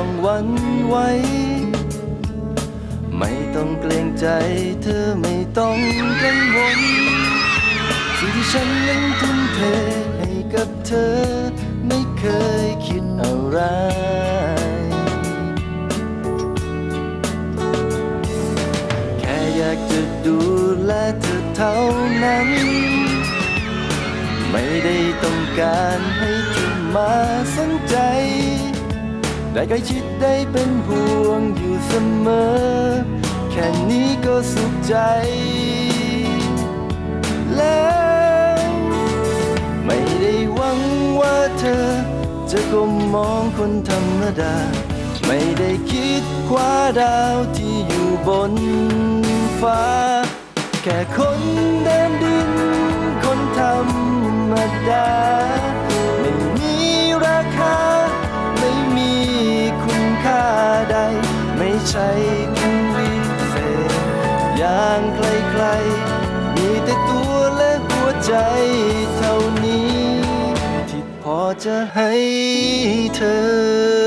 องวันไหวไม่ต้องเกรงใจ เธอไม่ต้องกังวลสิ่งที่ฉันนั้นทุ่มเทให้กับเธอ ไม่เคยคิดอะไรแค่อยากจะดูแลเธอเท่านั้น ไม่ได้ต้องการให้เธอมาสนใจ ได้ใกล้ชิดได้เป็นห่วงอยู่เสมอ แค่นี้ก็สุขใจ แล้วไม่ได้หวังว่าเธอ จะก้มมองคนธรรมดา ไม่ได้คิดคว้าดาวที่อยู่บนฟ้า แค่คน ใช่ผู้วิเศษอย่างใครๆมีแต่ตัวและหัวใจเท่านี้ ที่พอจะให้เธอ